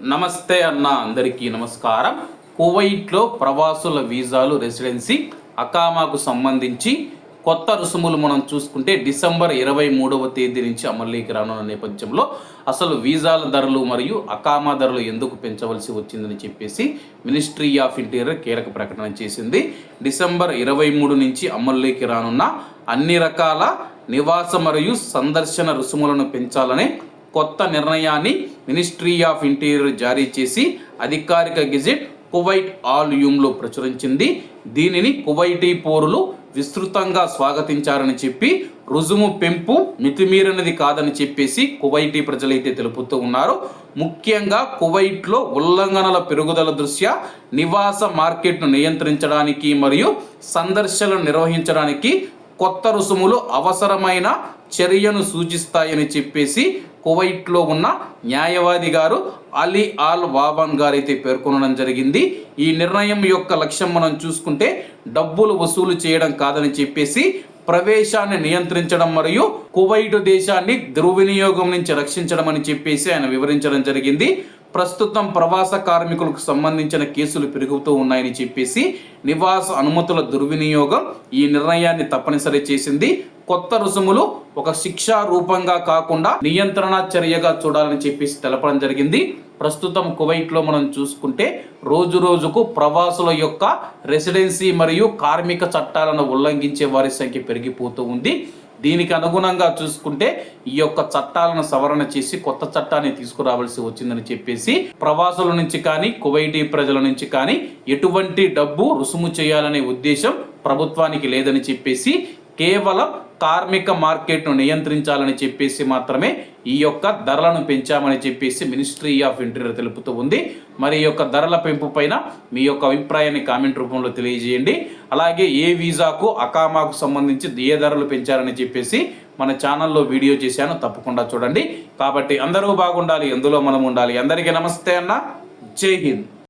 నమస్తే అన్న అందరికీ నమస్కారం. కువైట్లో ప్రవాసుల వీసాలు రెసిడెన్సీ అకామాకు సంబంధించి కొత్త రుసుములు మనం చూసుకుంటే డిసెంబర్ ఇరవై మూడవ తేదీ నుంచి అమల్లోకి రానున్న నేపథ్యంలో అసలు వీసాల ధరలు మరియు అకామా ధరలు ఎందుకు పెంచవలసి వచ్చిందని చెప్పేసి మినిస్ట్రీ ఆఫ్ ఇంటీరియర్ కీలక ప్రకటన చేసింది. డిసెంబర్ ఇరవై మూడు నుంచి అమల్లోకి రానున్న అన్ని రకాల నివాస మరియు సందర్శన రుసుములను పెంచాలనే కొత్త నిర్ణయాన్ని మినిస్ట్రీ ఆఫ్ ఇంటీరియర్ జారీ చేసి అధికారిక గెజిట్ కువైట్ ఆల్ యూమ్లో ప్రచురించింది. దీనిని కువైటీ పౌరులు విస్తృతంగా స్వాగతించారని చెప్పి రుజుము పెంపు మితిమీరినది కాదని చెప్పేసి కువైటీ ప్రజలైతే తెలుపుతూ ఉన్నారు. ముఖ్యంగా కువైట్లో ఉల్లంఘనల పెరుగుదల దృష్ట్యా నివాస మార్కెట్ను నియంత్రించడానికి మరియు సందర్శనలు నిర్వహించడానికి కొత్త రుసుములు అవసరమైన చర్యను సూచిస్తాయని చెప్పేసి కువైట్లో ఉన్న న్యాయవాది గారు అలీ ఆల్ వాబాన్ గారు అయితే పేర్కొనడం జరిగింది. ఈ నిర్ణయం యొక్క లక్ష్యం మనం చూసుకుంటే డబ్బులు వసూలు చేయడం కాదని చెప్పేసి ప్రవేశాన్ని నియంత్రించడం మరియు కువైట్ దేశాన్ని దుర్వినియోగం నుంచి రక్షించడం అని చెప్పేసి ఆయన వివరించడం జరిగింది. ప్రస్తుతం ప్రవాస కార్మికులకు సంబంధించిన కేసులు పెరుగుతూ ఉన్నాయని చెప్పేసి నివాస అనుమతుల దుర్వినియోగం ఈ నిర్ణయాన్ని తప్పనిసరి చేసింది. కొత్త రుసుములు ఒక శిక్షా రూపంగా కాకుండా నియంత్రణ చర్యగా చూడాలని చెప్పేసి తెలపడం జరిగింది. ప్రస్తుతం కువైట్లో మనం చూసుకుంటే రోజు రోజుకు ప్రవాసుల యొక్క రెసిడెన్సీ మరియు కార్మిక చట్టాలను ఉల్లంఘించే వారి సంఖ్య పెరిగిపోతూ ఉంది. దీనికి అనుగుణంగా చూసుకుంటే ఈ యొక్క చట్టాలను సవరణ చేసి కొత్త చట్టాన్ని తీసుకురావాల్సి వచ్చిందని చెప్పేసి ప్రవాసుల నుంచి కానీ కువైటీ ప్రజల నుంచి కానీ ఎటువంటి డబ్బు రుసుము చేయాలనే ఉద్దేశం ప్రభుత్వానికి లేదని చెప్పేసి కేవలం కార్మిక మార్కెట్ను నియంత్రించాలని చెప్పేసి మాత్రమే ఈ యొక్క ధరలను పెంచామని చెప్పేసి మినిస్ట్రీ ఆఫ్ ఇంటీరియర్ తెలుపుతూ ఉంది. మరి ఈ యొక్క ధరల పెంపు పైన మీ యొక్క అభిప్రాయాన్ని కామెంట్ రూపంలో తెలియజేయండి. అలాగే ఏ వీసాకు అకామాకు సంబంధించి ఏ ధరలు పెంచారని చెప్పేసి మన ఛానల్లో వీడియో చేశాను. తప్పకుండా చూడండి. కాబట్టి అందరూ బాగుండాలి ఎందులో మనం ఉండాలి. అందరికీ నమస్తే అన్న. జై హింద్.